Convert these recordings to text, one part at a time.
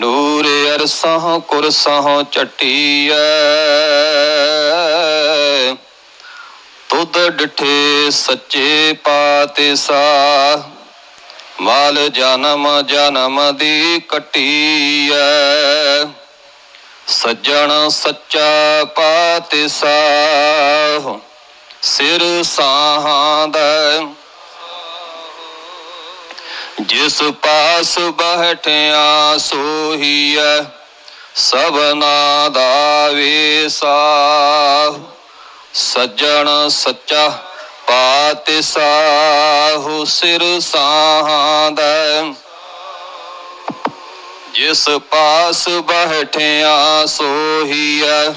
ਨੂਰ ਅਰਸਹ ਕੁਰਸਹ ਚਟੀਐ। ਤੁਧ ਡਿਠੇ ਸੱਚੇ ਪਾਤਿਸਾ। ਮਾਲ ਜਨਮ ਜਨਮ ਦੀ ਕਟੀਐ। ਸੱਜਣ ਸੱਚਾ ਪਾਤਿਸਾ। ਸਿਰ ਸਾਹਾਂ ਦਾ ਜਿਸ ਪਾਸ ਬਹਿਠਿਆ ਸੋਹੀਐ ਸਭਨਾ ਦਾ ਵੇਸਾ ਸੱਜਣ ਸੱਚਾ ਪਾਤਿਸਾਹੁ, ਸਿਰ ਸਾਹਾਂ ਦਾ। ਜਿਸ ਪਾਸ ਬਹਿਠਿਆ ਸੋਹੀਐ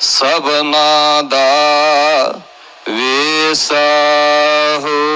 ਸਭਨਾ ਦਾ ਵੇਸਾਹੁ।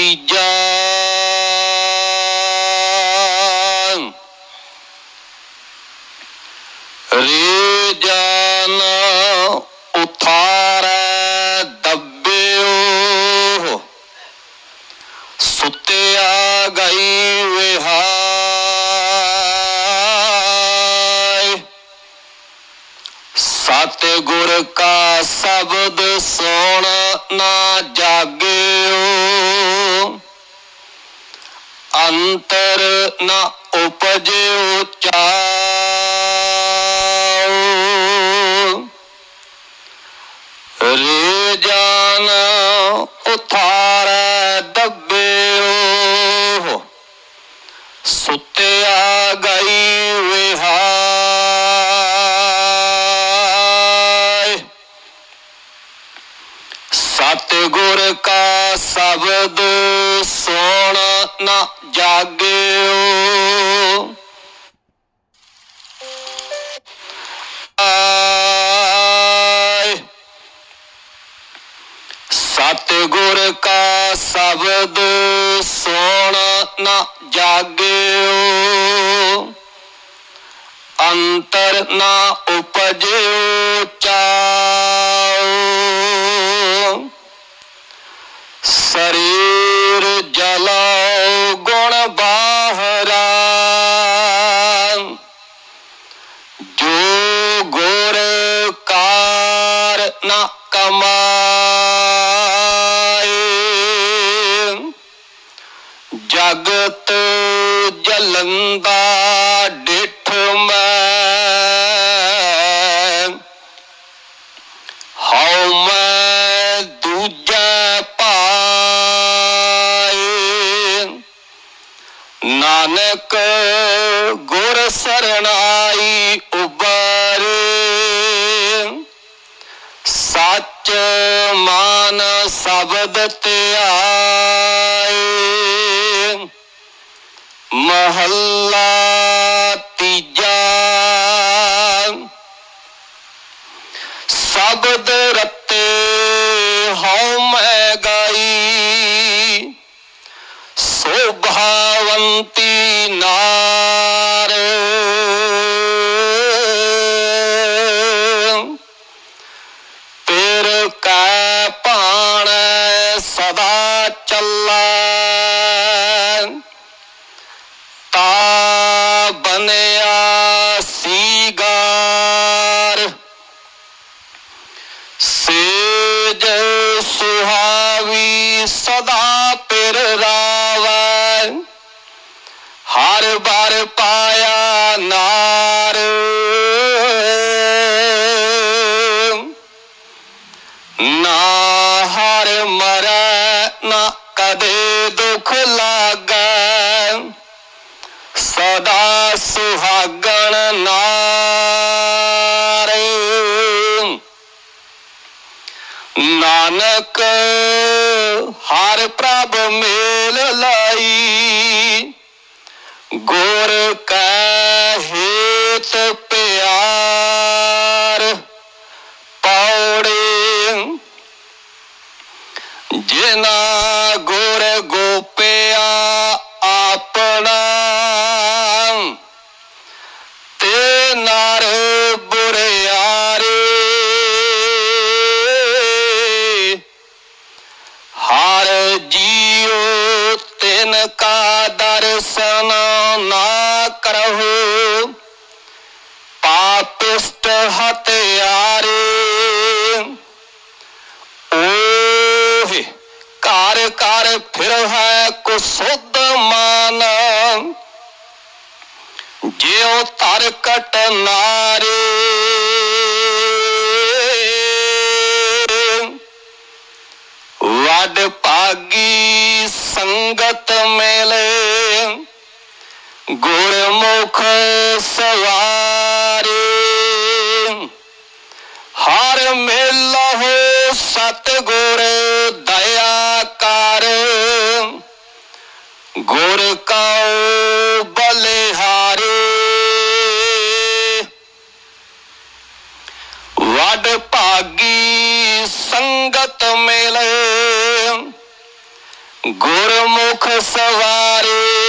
Tijah ਉਪਜਿਓ ਚਾਉ ਰੇ ਜਾਨ ਉਥਾਰੈ ਦੱਬਿਓ। ਸੁੱਤਿਆ ਗਈ ਵਿਹਾਈ ਸਤਿਗੁਰ ਕਾ ਸ਼ਬਦ ਸੁਣ ਨਾ ਜਾਗੇ। ਸਤਿਗੁਰ ਕਾ ਸ਼ਬਦ ਸੁਣ ਨਾ ਜਾਗਿਓ। ਅੰਤਰ ਨਾ ਉਪਜਿਓ ਚਾਉ। ਸਰੀਰ ਜਲਾਉ ਗੁਣ ਬਾਹਰਾ। ਜੋ ਗੁਰ ਕਾਰ ਨਾ ਕਮਾਏ ਨਾਨਕ ਗੁਰ ਸਰਣਾਈ ਉਬਰੇ। ਸੱਚ ਮਾਨ ਸ਼ਬਦ ਧਿਆਏ। ਮਹੱਲਾ ਬਰ ਪਾਇਆ ਨਾਰ। ਨਾ ਹਰ ਮਰੈ, ਨਾ ਕਦੇ ਦੁੱਖ ਲਾਗੈ। ਸਦਾ ਸੁਹਾਗਣ ਨਾਰ। ਨਾਨਕ, ਹਰ ਪ੍ਰਭ ਮੇਲ ਲਾਈ। ਗੁਰ ਕੈ ਹੇਤ ਪਿਆਰ ਪੌੜੇ ਜਿਨਾ ਗੁਰ ਕਰਹੁ। ਪਾਪਿਸ਼ਟ ਹਤਿਆਰੇ ਓਹ, ਘਰ ਘਰ ਫਿਰ ਹੈ ਕੁਸੁੱਧ ਮਾਨ। ਜਿਉ ਤਰ ਕਟ ਨਾਰੇ। ਵੱਡ ਭਾਗੀ ਸੰਗਤ ਮਿਲੇ। ਗੁਰਮੁਖ ਸਵਾਰੀ। ਹਰ ਮੇਲਾ ਹੋ ਸਤਿਗੁਰ ਦਇਆ ਕਰ। ਗੁਰ ਕਉ ਬਲਿਹਾਰੇ। ਵਡ ਭਾਗੀ ਸੰਗਤ ਮਿਲੇ। ਗੁਰਮੁਖ ਸਵਾਰੀ।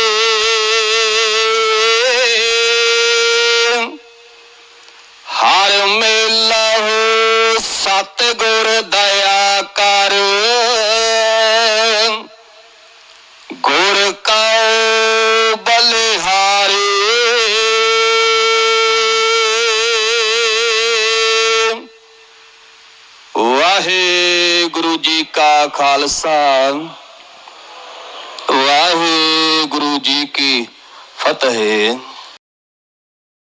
ਗੁਰ ਦਇਆ ਕਰ। ਗੁਰ ਕਉ ਬਲਿਹਾਰੇ। ਵਾਹਿਗੁਰੂ ਜੀ ਕਾ ਖਾਲਸਾ। ਵਾਹਿਗੁਰੂ ਜੀ ਕੀ ਫਤਿਹ।